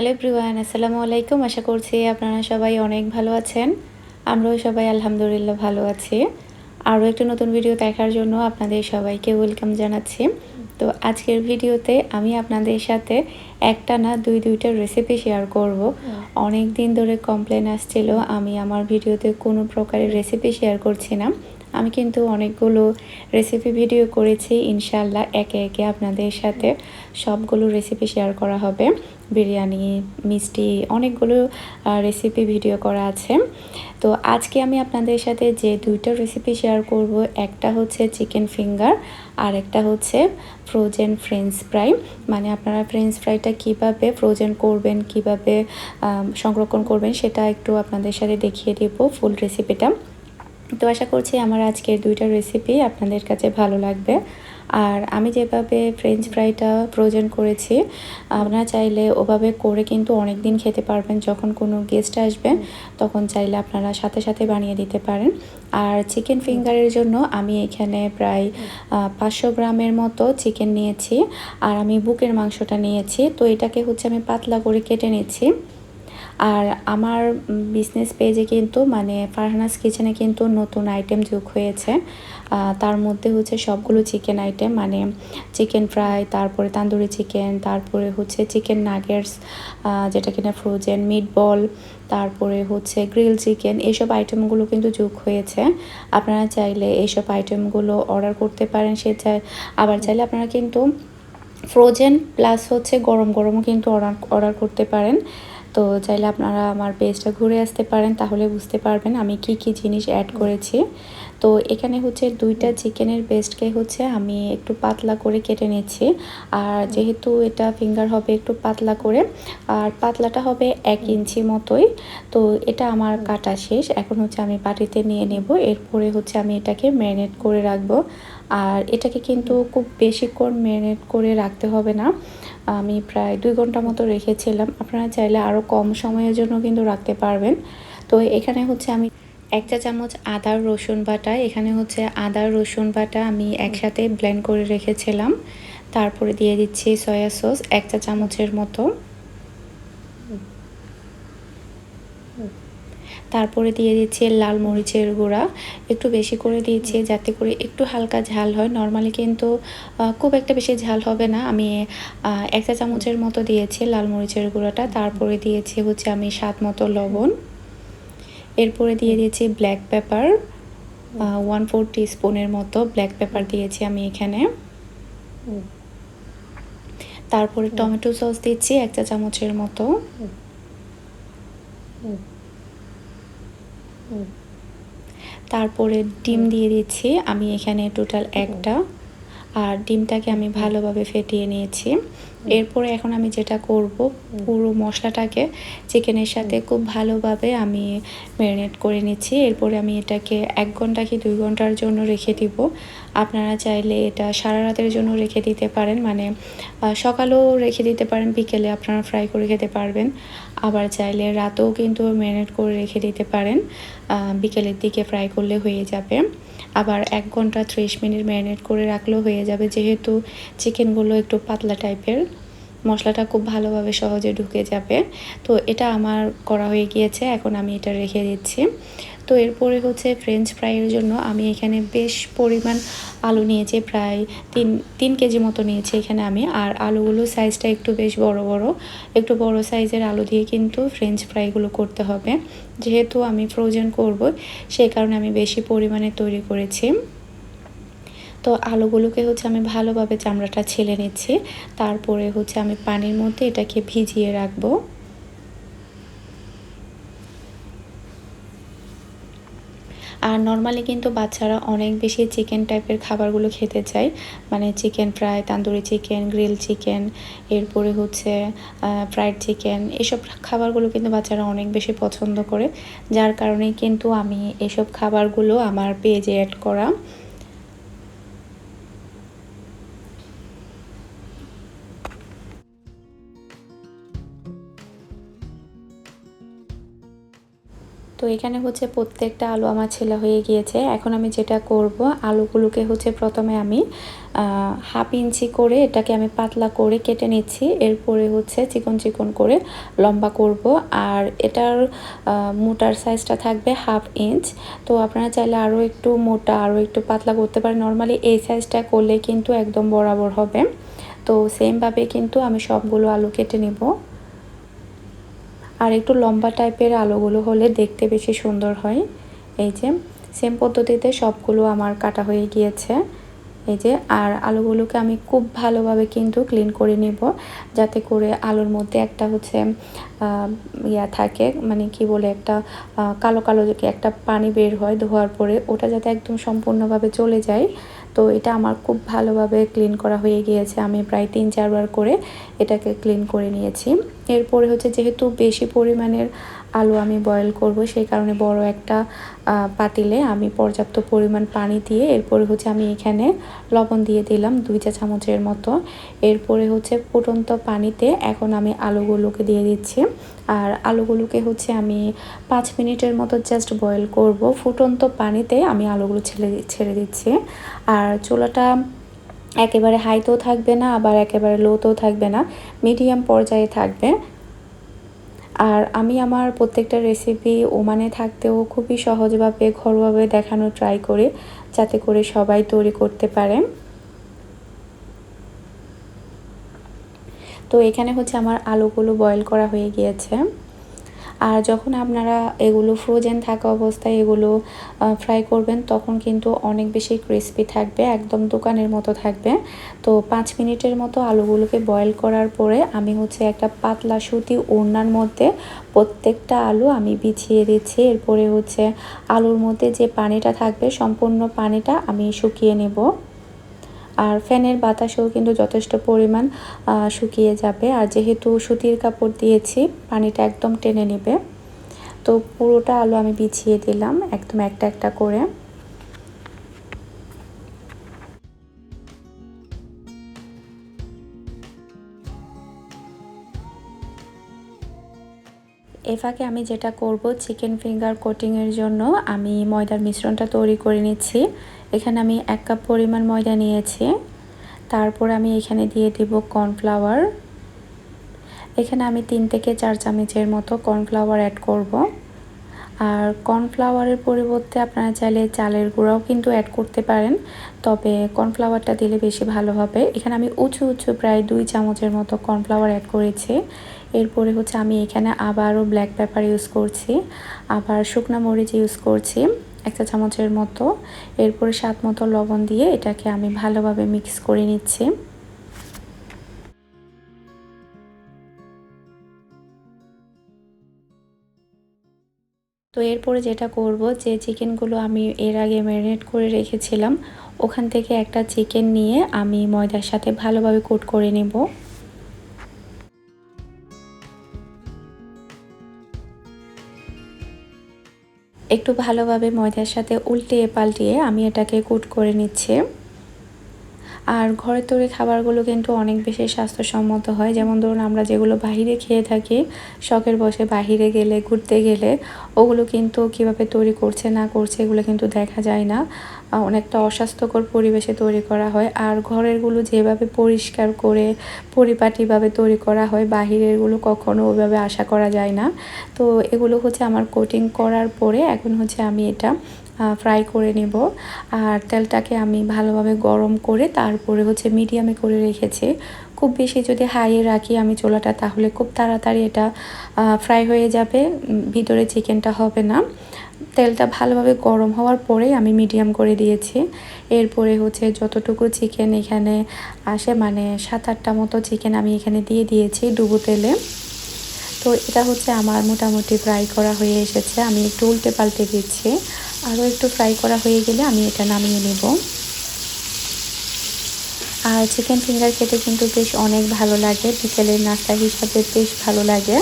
Hello everyone আসসালামু আলাইকুম আশা করছি আপনারা সবাই অনেক ভালো আছেন। আমরাও সবাই আলহামদুলিল্লাহ ভালো আছি। আরও একটা নতুন ভিডিও দেখার জন্য আপনাদের সবাইকে ওয়েলকাম জানাচ্ছি। তো আজকের ভিডিওতে আমি আপনাদের সাথে একটা না দুই দুইটা রেসিপি শেয়ার করব। অনেক দিন ধরে কমপ্লেন আসছিল, আমি আমার ভিডিওতে কোনো প্রকারের রেসিপি শেয়ার করছি না। আমি কিন্তু অনেকগুলো রেসিপি ভিডিও করেছি ইনশাল্লাহ একে একে আপনাদের সাথে সবগুলো রেসিপি শেয়ার করা হবে। বিরিয়ানি, মিষ্টি, অনেকগুলো রেসিপি ভিডিও করা আছে। তো আজকে আমি আপনাদের সাথে যে দুইটা রেসিপি শেয়ার করব, একটা হচ্ছে চিকেন ফিঙ্গার আর একটা হচ্ছে ফ্রোজেন ফ্রেঞ্চ ফ্রাই মানে আপনারা ফ্রেঞ্চ ফ্রাইটা কীভাবে ফ্রোজেন করবেন, কীভাবে সংরক্ষণ করবেন, সেটা একটু আপনাদের সাথে দেখিয়ে দেব ফুল রেসিপিটা তো আশা করছি আমার আজকের দুইটা রেসিপি আপনাদের কাছে ভালো লাগবে। আর আমি যেভাবে ফ্রেঞ্চ ফ্রাইটা ফ্রোজেন করেছি, আপনারা চাইলে ওভাবে করে কিন্তু অনেক দিন খেতে পারবেন। যখন কোনো গেস্ট আসবে, তখন চাইলে আপনারা সাথে সাথে বানিয়ে দিতে পারেন। আর চিকেন ফিঙ্গারের জন্য আমি এখানে প্রায় পাঁচশো গ্রামের মতো চিকেন নিয়েছি। আর আমি বুকের মাংসটা নিয়েছি। তো এটাকে হচ্ছে আমি পাতলা করে কেটে নিচ্ছি। আর আমার বিজনেস পেজে কিন্তু মানে ফারহানাস কিচেনে কিন্তু নতুন আইটেম যোগ হয়েছে। তার মধ্যে হচ্ছে সবগুলো চিকেন আইটেম মানে চিকেন ফ্রাই তারপরে তান্দুরি চিকেন তারপরে হচ্ছে চিকেন নাগেটস যেটা কিনা ফ্রোজেন মিট বল তারপরে হচ্ছে গ্রিল চিকেন এইসব আইটেমগুলো কিন্তু যোগ হয়েছে। আপনারা চাইলে এইসব আইটেমগুলো অর্ডার করতে পারেন, সে চাই আবার চাইলে আপনারা কিন্তু ফ্রোজেন প্লাস হচ্ছে গরম গরমও কিন্তু অর্ডার অর্ডার করতে পারেন। তো চাইলে আপনারা আমার পেজটা ঘুরে আসতে পারেন, তাহলে বুঝতে পারবেন আমি কি কি জিনিস অ্যাড করেছি। তো এখানে হচ্ছে দুইটা চিকেনের পেস্টকে হচ্ছে আমি একটু পাতলা করে কেটে নিচ্ছি। আর যেহেতু এটা ফিঙ্গার হবে একটু পাতলা করে, আর পাতলাটা হবে এক ইঞ্চি মতোই। তো এটা আমার কাটা শেষ, এখন হচ্ছে আমি বাটিতে নিয়ে নেব, এরপরে হচ্ছে আমি এটাকে ম্যারিনেট করে রাখব। আর এটাকে কিন্তু খুব বেশিক্ষণ ম্যারিনেট করে রাখতে হবে না। আমি প্রায় দুই ঘণ্টা মতো রেখেছিলাম। আপনারা চাইলে আরও কম সময়ের জন্য কিন্তু রাখতে পারবেন। তো এখানে হচ্ছে আমি এক চা চামচ আদার রসুন বাটা, এখানে হচ্ছে আদার রসুন বাটা আমি একসাথে ব্লেন্ড করে রেখেছিলাম। তারপরে দিয়ে দিচ্ছি সয়া সস এক চা চামচের মতো। তারপরে দিয়ে দিচ্ছি লাল মরিচের গুঁড়া। একটু বেশি করে দিয়েছি যাতে করে একটু হালকা ঝাল হয়। নর্মালি কিন্তু খুব একটা বেশি ঝাল হবে না। আমি এক চা চামচের মতো দিয়েছি লাল মরিচের গুঁড়াটা। তারপরে দিয়েছি হচ্ছে আমি স্বাদ মতো লবণ। এরপরে দিয়ে দিয়েছি ব্ল্যাক পেপার ওয়ান ফোর স্পুনের মতো ব্ল্যাক পেপার দিয়েছি আমি এখানে। তারপরে টমেটো সস দিচ্ছি এক চা চামচের মতো। তারপরে ডিম দিয়ে দিচ্ছি আমি এখানে টোটাল একটা। আর ডিমটাকে আমি ভালোভাবে ফেটিয়ে নিয়েছি। এরপরে এখন আমি যেটা করব পুরো মশলাটাকে চিকেনের সাথে খুব ভালোভাবে আমি ম্যারিনেট করে নিচ্ছি। এরপরে আমি এটাকে এক ঘণ্টা কি দুই ঘণ্টার জন্য রেখে দিব। আপনারা চাইলে এটা সারা রাতের জন্য রেখে দিতে পারেন। মানে সকালেও রেখে দিতে পারেন বিকেলে আপনারা ফ্রাই করে খেতে পারবেন। আবার চাইলে রাতেও কিন্তু ম্যারিনেট করে রেখে দিতে পারেন বিকেলের দিকে ফ্রাই করলে হয়ে যাবে। আবার এক ঘণ্টা ত্রিশ মিনিট ম্যারিনেট করে রাখলেও হয়ে যাবে, যেহেতু চিকেনগুলো একটু পাতলা টাইপের মশলাটা খুব ভালোভাবে সহজে ঢুকে যাবে। তো এটা আমার করা হয়ে গিয়েছে, এখন আমি এটা রেখে দিচ্ছি। তো এরপরে হচ্ছে ফ্রেঞ্চ ফ্রাইয়ের জন্য আমি এখানে বেশ পরিমাণ আলু নিয়েছি, প্রায় তিন তিন কেজি মতো নিয়েছি এখানে আমি। আর আলুগুলো সাইজটা একটু বেশ বড় বড়। একটু বড় সাইজের আলু দিয়ে কিন্তু ফ্রেঞ্চ ফ্রাইগুলো করতে হবে। যেহেতু আমি ফ্রোজেন করব সেই কারণে আমি বেশি পরিমাণে তৈরি করেছি। তো আলুগুলোকে হচ্ছে আমি ভালোভাবে চামড়াটা ছেলে নিচ্ছি। তারপরে হচ্ছে আমি পানির মধ্যে এটাকে ভিজিয়ে রাখব। আর নর্মালি কিন্তু বাচ্চারা অনেক বেশি চিকেন টাইপের খাবারগুলো খেতে চায়। মানে chicken fry, tandoori chicken, grill chicken, এরপরে হচ্ছে ফ্রাইড চিকেন, এসব খাবারগুলো কিন্তু বাচ্চারা অনেক বেশি পছন্দ করে। যার কারণেই কিন্তু আমি এসব খাবারগুলো আমার পেজে অ্যাড করা। তো এখানে হচ্ছে প্রত্যেকটা আলু আমার ছেলা হয়ে গিয়েছে। এখন আমি যেটা করব, আলুগুলোকে হচ্ছে প্রথমে আমি হাফ ইঞ্চি করে এটাকে আমি পাতলা করে কেটে নিচ্ছি। এরপরে হচ্ছে চিকন চিকন করে লম্বা করব। আর এটার মোটার সাইজটা থাকবে হাফ ইঞ্চ। তো আপনারা চাইলে আরও একটু মোটা আরও একটু পাতলা করতে পারেন। নর্মালি এই সাইজটা করলে কিন্তু একদম বরাবর হবে। তো সেমভাবে কিন্তু আমি সবগুলো আলু কেটে নেব। আর একটু লম্বা টাইপের আলোগুলো হলে দেখতে বেশি সুন্দর হয়। এই যে সেম পদ্ধতিতে সবগুলো আমার কাটা হয়ে গিয়েছে। এই যে, আর আলুগুলোকে আমি খুব ভালোভাবে কিন্তু ক্লিন করে নিব, যাতে করে আলুর মধ্যে একটা হচ্ছে ইয়া থাকে মানে কি বলে, একটা কালো কালো একটা পানি বের হয় ধোয়ার পরে, ওটা যাতে একদম সম্পূর্ণভাবে চলে যায়। তো এটা আমার খুব ভালোভাবে ক্লিন করা হয়ে গিয়েছে। আমি প্রায় তিন চারবার করে এটাকে ক্লিন করে নিয়েছি। এরপরে হচ্ছে যেহেতু বেশি পরিমাণের আলু আমি বয়েল করব, সেই কারণে বড় একটা পাতিলে আমি পর্যাপ্ত পরিমাণ পানি দিয়ে, এরপরে হচ্ছে আমি এখানে লবণ দিয়ে দিলাম দুই চা চামচের মতো। এরপরে হচ্ছে ফুটন্ত পানিতে এখন আমি আলুগুলোকে দিয়ে দিচ্ছি। আর আলুগুলোকে হচ্ছে আমি পাঁচ মিনিটের মতো জাস্ট বয়েল করব। ফুটন্ত পানিতে আমি আলুগুলো ছেড়ে ছেড়ে দিচ্ছি। আর চুলাটা একেবারে হাইতেও থাকবে না, আবার একেবারে লোতেও থাকবে না মিডিয়াম পর্যায়ে থাকবে। আর আমি আমার প্রত্যেকটা রেসিপি ওমানে থাকতেও খুবই সহজভাবে, ঘরোয়াভাবে দেখানো ট্রাই করে, যাতে করে সবাই তৈরি করতে পারে। তো এখানে হচ্ছে আমার আলুগুলো বয়েল করা হয়ে গিয়েছে। আর যখন আপনারা এগুলো ফ্রোজেন থাকা অবস্থায় এগুলো ফ্রাই করবেন, তখন কিন্তু অনেক বেশি ক্রিস্পি থাকবে, একদম দোকানের মতো থাকবে। তো পাঁচ মিনিটের মতো আলুগুলোকে বয়েল করার পরে আমি হচ্ছে একটা পাতলা সুতি ওড়নার মধ্যে প্রত্যেকটা আলু আমি বিছিয়ে দিচ্ছি। এরপরে হচ্ছে আলুর মধ্যে যে পানিটা থাকবে, সম্পূর্ণ পানিটা আমি শুকিয়ে নেব। আর ফ্যানের বাতাসেও কিন্তু যথেষ্ট পরিমাণ শুকিয়ে যাবে। আর যেহেতু সুতির কাপড় দিয়েছি, পানিটা একদম টেনে নেবে। তো পুরোটা আলু আমি বিছিয়ে দিলাম, একদম একটা একটা করে। এ ফাঁকে আমি যেটা করব, চিকেন ফিঙ্গার কোটিংয়ের জন্য আমি ময়দার মিশ্রণটা তৈরি করে নিচ্ছি। এখানে আমি এক কাপ পরিমাণ ময়দা নিয়েছি। তারপর আমি এখানে দিয়ে দিব কর্নফ্লাওয়ার। এখানে আমি তিন থেকে চার চামচের মতো কর্নফ্লাওয়ার অ্যাড করব। আর কর্নফ্লাওয়ারের পরিবর্তে আপনারা চাইলে চালের গুঁড়াও কিন্তু অ্যাড করতে পারেন। তবে কর্নফ্লাওয়ারটা দিলে বেশি ভালো হবে। এখানে আমি উঁচু উঁচু প্রায় দুই চামচের মতো কর্নফ্লাওয়ার অ্যাড করেছি। এরপরে হচ্ছে আমি এখানে আবারও ব্ল্যাক পেপার ইউজ করছি। আবার শুকনো মরিচ ইউজ করছি। একটা চামচের মতো। এরপরে স্বাদ মতো লবণ দিয়ে এটাকে আমি ভালোভাবে মিক্স করে নিচ্ছি। তো এরপরে যেটা করব, যে চিকেনগুলো আমি এর আগে ম্যারিনেট করে রেখেছিলাম, ওখান থেকে একটা চিকেন নিয়ে আমি ময়দার সাথে ভালোভাবে কোট করে নেব। একটু ভালোভাবে ময়দার সাথে উল্টিয়ে পাল্টিয়ে আমি এটাকে কুট করে নিচ্ছি। আর ঘরের তৈরি খাবারগুলো কিন্তু অনেক বেশি স্বাস্থ্যসম্মত হয়। যেমন ধরুন, আমরা যেগুলো বাহিরে খেয়ে থাকি, শখের বসে বাহিরে গেলে, ঘুরতে গেলে, ওগুলো কিন্তু কীভাবে তৈরি করছে, না করছে, এগুলো কিন্তু দেখা যায় না। অনেকটা অস্বাস্থ্যকর পরিবেশে তৈরি করা হয়। আর ঘরেরগুলো যেভাবে পরিষ্কার করে, পরিপাটিভাবে তৈরি করা হয়, বাহিরেরগুলো কখনো ওইভাবে আশা করা যায় না। তো এগুলো হচ্ছে আমার কোটিং করার পরে, এখন হচ্ছে আমি এটা ফ্রাই করে নেব। আর তেলটাকে আমি ভালোভাবে গরম করে তারপরে হচ্ছে মিডিয়ামে করে রেখেছি। খুব বেশি যদি হাইয়ে রাখি আমি চোলাটা, তাহলে খুব তাড়াতাড়ি এটা ফ্রাই হয়ে যাবে। ভিতরে চিকেনটা হবে না। তেলটা ভালোভাবে গরম হওয়ার পরেই আমি মিডিয়াম করে দিয়েছি। এরপরে হচ্ছে যতটুকু চিকেন এখানে আসে মানে সাত আটটা মতো চিকেন আমি এখানে দিয়ে দিয়েছি ডুবো তেলে। তো এটা হচ্ছে আমার মোটামুটি ফ্রাই করা হয়ে এসেছে। আমি একটু উল্টে পাল্টে দিচ্ছি। আরও একটু ফ্রাই করা হয়ে গেলে আমি এটা নামিয়ে নেব। আর চিকেন ফিঙ্গার খেতে কিন্তু বেশ অনেক ভালো লাগে। বিকেলের নাস্তা হিসাবে বেশ ভালো লাগে।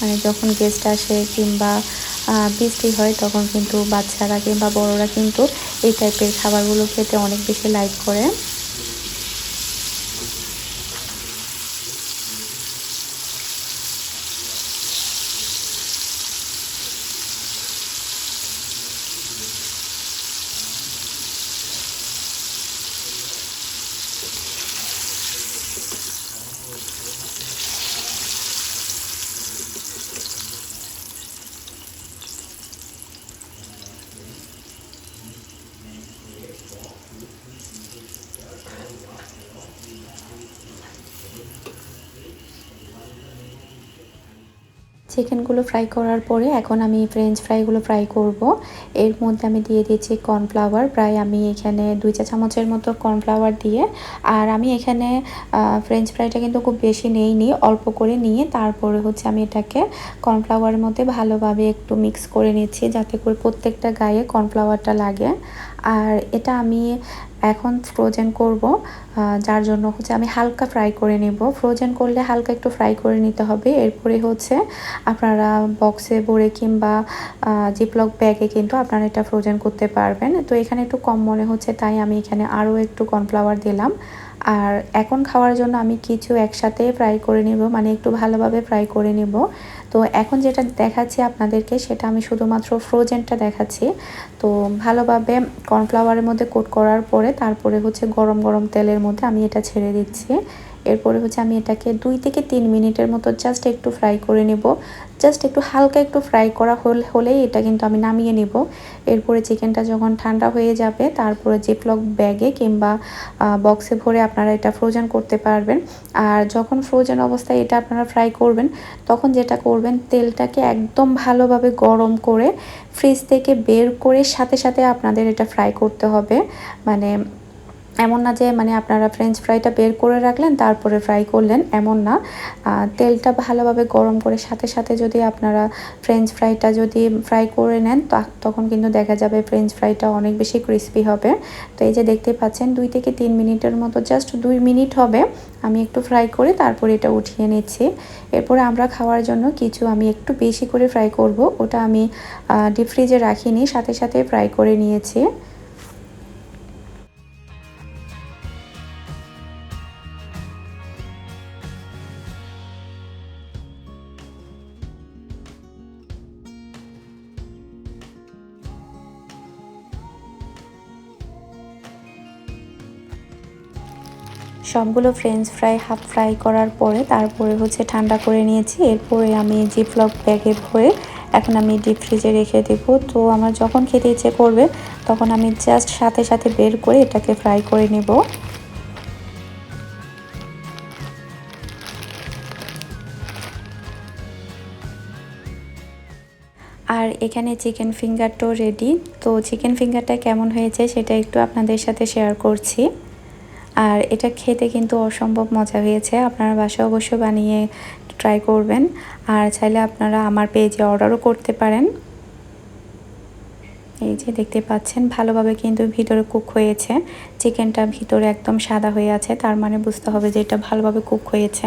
মানে যখন গেস্ট আসে কিংবা বৃষ্টি হয় তখন কিন্তু বাচ্চারা কিংবা বড়রা কিন্তু এই টাইপের খাবারগুলো খেতে অনেক বেশি লাইক করে। চিকেনগুলো ফ্রাই করার পরে এখন আমি ফ্রেঞ্চ ফ্রাইগুলো ফ্রাই করব। এর মধ্যে আমি দিয়ে দিয়েছি কর্নফ্লাওয়ার প্রায় আমি এখানে দুই চা চামচের মতো কর্নফ্লাওয়ার দিয়ে। আর আমি এখানে ফ্রেঞ্চ ফ্রাইটা কিন্তু খুব বেশি নেইনি অল্প করে নিয়ে তারপরে হচ্ছে আমি এটাকে কর্নফ্লাওয়ারের মধ্যে ভালোভাবে একটু মিক্স করে নিচ্ছি যাতে করে প্রত্যেকটা গায়ে কর্নফ্লাওয়ারটা লাগে। আর এটা আমি এখন ফ্রোজেন করব যার জন্য হচ্ছে আমি হালকা ফ্রাই করে নেব। ফ্রোজেন করলে হালকা একটু ফ্রাই করে নিতে হবে। এরপরে হচ্ছে আপনারা বক্সে ভরে কিংবা জিপলক ব্যাগে কিন্তু আপনারা এটা ফ্রোজেন করতে পারবেন। তো এখানে একটু কম মনে হচ্ছে, তাই আমি এখানে আরও একটু কর্নফ্লাওয়ার দিলাম। আর এখন খাওয়ার জন্য আমি কিছু একসাথে ফ্রাই করে নেব মানে একটু ভালোভাবে ফ্রাই করে নেব। তো এখন যেটা দেখাচ্ছি আপনাদেরকে, সেটা আমি শুধুমাত্র ফ্রোজেনটা দেখাচ্ছি। তো ভালোভাবে কর্নফ্লাওয়ারের মধ্যে কোট করার পরে, তারপরে হচ্ছে গরম গরম তেলের মধ্যে আমি এটা ছেড়ে দিচ্ছি। এরপরে হচ্ছে আমি এটাকে দুই থেকে তিন মিনিটের মতো জাস্ট একটু ফ্রাই করে নেব। জাস্ট একটু হালকা একটু ফ্রাই করা হলেই এটা কিন্তু আমি নামিয়ে নেব। এরপরে চিকেনটা যখন ঠান্ডা হয়ে যাবে, তারপরে জিপলক ব্যাগে কিংবা বক্সে ভরে আপনারা এটা ফ্রোজেন করতে পারবেন। আর যখন ফ্রোজেন অবস্থায় এটা আপনারা ফ্রাই করবেন, তখন যেটা করবেন, তেলটাকে একদম ভালোভাবে গরম করে ফ্রিজ থেকে বের করে সাথে সাথে আপনাদের এটা ফ্রাই করতে হবে। মানে এমন না যে মানে আপনারা ফ্রেঞ্চ ফ্রাইটা বের করে রাখলেন, তারপরে ফ্রাই করলেন, এমন না। তেলটা ভালোভাবে গরম করে সাথে সাথে যদি আপনারা ফ্রেঞ্চ ফ্রাইটা যদি ফ্রাই করে নেন তখন কিন্তু দেখা যাবে ফ্রেঞ্চ ফ্রাইটা অনেক বেশি ক্রিস্পি হবে। তো এই যে দেখতে পাচ্ছেন, দুই থেকে তিন মিনিটের মতো জাস্ট দুই মিনিট হবে। আমি একটু ফ্রাই করে তারপরে এটা উঠিয়ে নিচ্ছি। এরপরে আমরা খাওয়ার জন্য কিছু আমি একটু বেশি করে ফ্রাই করব। ওটা আমি ডিপ ফ্রিজে রাখিনি, সাথে সাথে ফ্রাই করে নিয়েছি। সবগুলো ফ্রেঞ্চ ফ্রাই হাফ ফ্রাই করার পরে তারপরে হচ্ছে ঠান্ডা করে নিয়েছি। এরপরে আমি জিপলক ব্যাগে ভরে এখন আমি ডিপ ফ্রিজে রেখে দেব। তো আমার যখন খেতে ইচ্ছে করবে, তখন আমি জাস্ট সাথে সাথে বের করে এটাকে ফ্রাই করে নেব। আর এখানে চিকেন ফিঙ্গারটাও রেডি তো চিকেন ফিঙ্গারটা কেমন হয়েছে সেটা একটু আপনাদের সাথে শেয়ার করছি। আর এটা খেতে কিন্তু অসম্ভব মজা হয়েছে। আপনারা বাসা অবশ্য বানিয়ে ট্রাই করবেন। আর চাইলে আপনারা আমার পেজে অর্ডারও করতে পারেন। এই যে দেখতে পাচ্ছেন, ভালোভাবে কিন্তু ভিতরে কুক হয়েছে। চিকেনটা ভিতরে একদম সাদা হয়ে আছে, তার মানে বুঝতে হবে যে এটা ভালোভাবে কুক হয়েছে।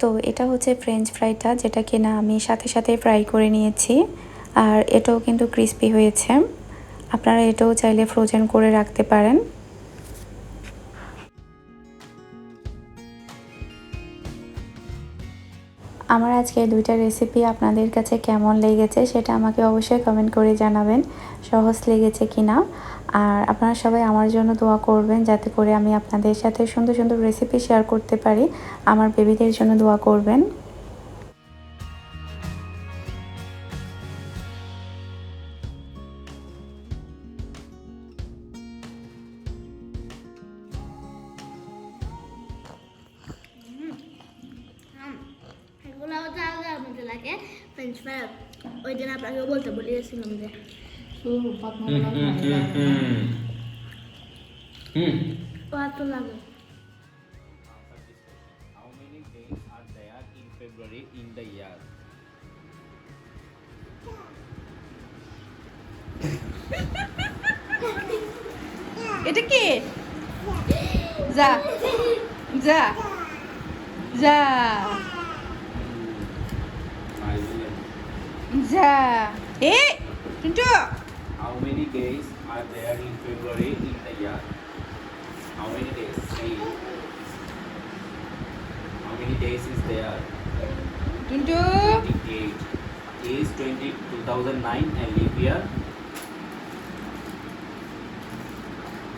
তো এটা হচ্ছে ফ্রেঞ্চ ফ্রাইটা যেটা কিনা আমি সাথে সাথে ফ্রাই করে নিয়েছি। আর এটাও কিন্তু ক্রিস্পি হয়েছে। আপনারা এটাও চাইলে ফ্রোজেন করে রাখতে পারেন। আমার আজকে দুইটা রেসিপি আপনাদের কাছে কেমন লেগেছে সেটা আমাকে অবশ্যই কমেন্ট করে জানাবেন, সহজ লেগেছে কি না আর আপনারা সবাই আমার জন্য দোয়া করবেন যাতে করে আমি আপনাদের সাথে সুন্দর সুন্দর রেসিপি শেয়ার করতে পারি। আমার বেবিদের জন্য দোয়া করবেন। বলতে বলে গেছিলাম যে লাগে February in the year? এটা কি যা যা যা যা এ Tuntu How many days are there in February in the year? How many days? Say. How many days is there? Tuntu 28. Is 20, 2009 a leap year?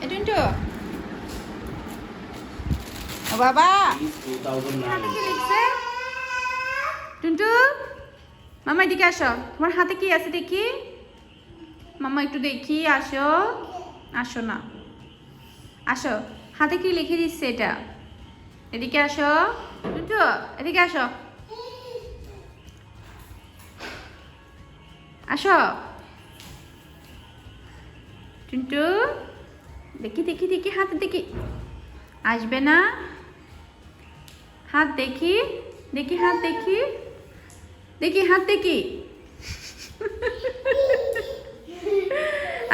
এ টুন্টু ও বাবা Is 2009. টুন্টু মামা এদিকে আসো তোমার হাতে কি আছে দেখি মামা একটু দেখি, আসো। আসো না। আসো। হাতে কি লিখে দিচ্ছে এটা? এদিকে আসো। টুটু এদিকে আসো। আসো। টুন্টু, দেখি দেখি দেখি, হাত দেখি। আসবে না? হাত দেখি দেখি, হাত দেখি। দেখি, হাত দেখি।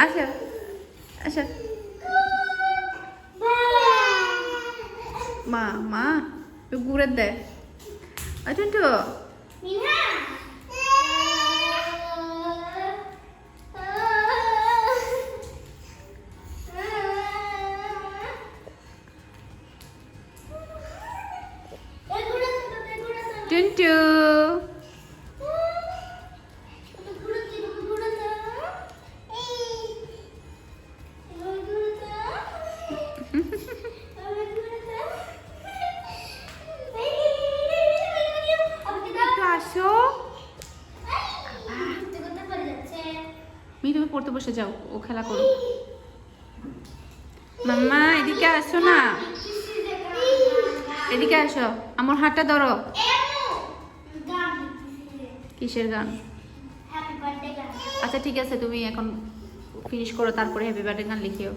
আচ্ছা আচ্ছা। মা মা একটু দেয় দে। টুন্টু মি তুমি পড়তে বসে যাও, ও খেলা করো মাম্মা, এদিকে আসো না। এদিকে আসো, আমার হাতটা ধরো। কিসের গান? গান আচ্ছা ঠিক আছে, তুমি এখন ফিনিশ করো, তারপরে হ্যাপি বার্থডে গান লিখিও।